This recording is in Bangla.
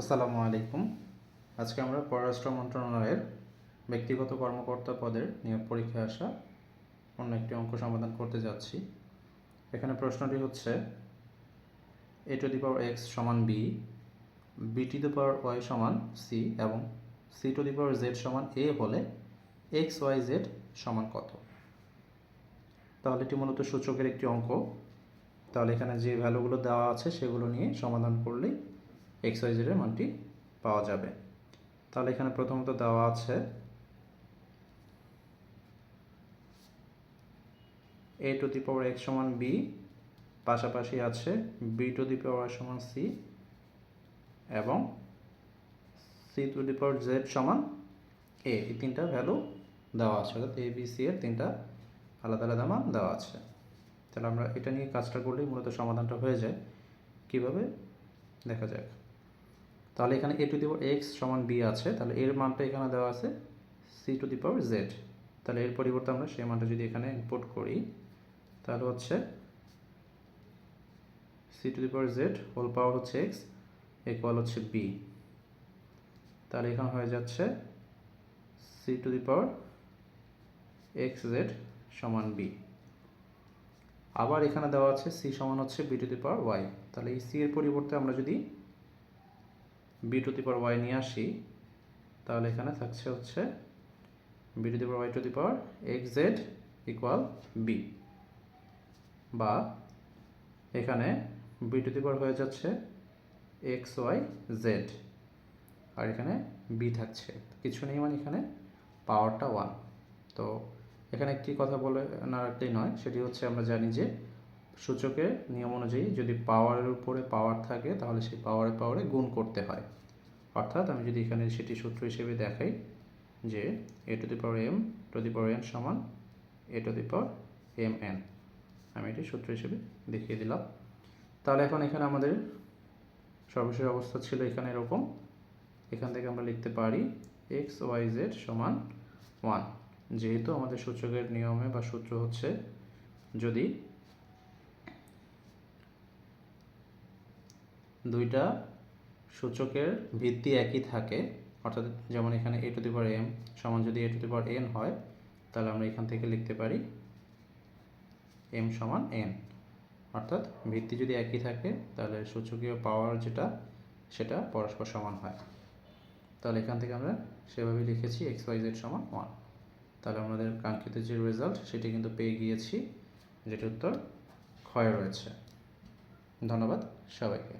আসসালামু আলাইকুম। আজকে আমরা পররাষ্ট্র মন্ত্রণালয়ের ব্যক্তিগত কর্মকর্তা পদের নিয়োগ পরীক্ষায় আসা অন্য একটি অঙ্ক সমাধান করতে যাচ্ছি। এখানে প্রশ্নটি হচ্ছে A to the power X সমান B B to the power Y সমান সি এবং C to the power Z সমান এ হলে এক্স ওয়াই জেড সমান কত? তাহলে এটি মূলত সূচকের একটি অঙ্ক। তাহলে এখানে যে ভ্যালুগুলো দেওয়া আছে সেগুলো নিয়ে সমাধান করলেই এক্স ওয়াই জেডের মানটি পাওয়া যাবে। তাহলে এখানে প্রথমত দেওয়া আছে A to the power X সমান বি পাশাপাশি আছে বি টু দি পাওয়ার সমান সি এবং C to the power Z সমান এ এই তিনটা ভ্যালু দেওয়া আছে, অর্থাৎ এ বি সি এর তিনটা আলাদা আলাদা মান দেওয়া আছে। তাহলে আমরা এটা নিয়ে কাজটা করলেই মূলত সমাধানটা হয়ে যায়। কীভাবে? দেখা যাক। তাহলে এখানে A to the power X সমান বি আছে, তাহলে এর মানটা এখানে দেওয়া আছে C to the power Z তাহলে এর পরিবর্তে আমরা সেই মানটা যদি এখানে ইনপুট করি, তাহলে হচ্ছে C to the power Z whole power হচ্ছে এক্স ইকুয়াল হচ্ছে বি তাহলে এখানে হয়ে যাচ্ছে C to the power X Z সমান বি আবার এখানে দেওয়া আছে সি সমান হচ্ছে B to the power Y তাহলে এই সি এর পরিবর্তে আমরা যদি B to the power Y নিয়ে আসি, তাহলে এখানে থাকছে হচ্ছে B to the power Y to the power X Z equal B বা এখানে বি টু দি পাওয়ার হয়ে যাচ্ছে এক্স ওয়াই জেড আর এখানে বি থাকছে, কিছু নেই মানে এখানে পাওয়ারটা ওয়ান তো এখানে একটি কথা বলে না রাখলেই নয়, সেটি হচ্ছে আমরা জানি যে সূচকের নিয়ম অনুযায়ী যদি পাওয়ারের উপরে পাওয়ার থাকে, তাহলে সেই পাওয়ারে পাওয়ারে গুণ করতে হয়। অর্থাৎ আমি যদি এখানে সেটি সূত্র হিসেবে দেখাই যে A to the power M to the power N সমান A to the power M N আমি এটি সূত্র হিসেবে দেখিয়ে দিলাম। তাহলে এখন এখানে আমাদের সর্বশেষ অবস্থা ছিল এখানে এরকম। এখান থেকে আমরা লিখতে পারি এক্স ওয়াই জেড সমান ওয়ান যেহেতু আমাদের সূচকের নিয়মে বা সূত্র হচ্ছে যদি দুইটা সূচকের ভিত্তি একই থাকে। অর্থাৎ যেমন এখানে A to the power M সমান যদি এ টু দি পাওয়ার এন হয়, তাহলে আমরা এখান থেকে লিখতে পারি এম সমান এন অর্থাৎ ভিত্তি যদি একই থাকে, তাহলে সূচকীয় পাওয়ার যেটা, সেটা পরস্পর সমান হয়। তাহলে এখান থেকে আমরা সেভাবে লিখেছি এক্স ওয়াই জেড সমান ওয়ান তাহলে আমাদের কাঙ্ক্ষিত যে রেজাল্ট সেটি কিন্তু পেয়ে গিয়েছি যেটি উত্তর ক্ষয় রয়েছে। ধন্যবাদ সবাইকে।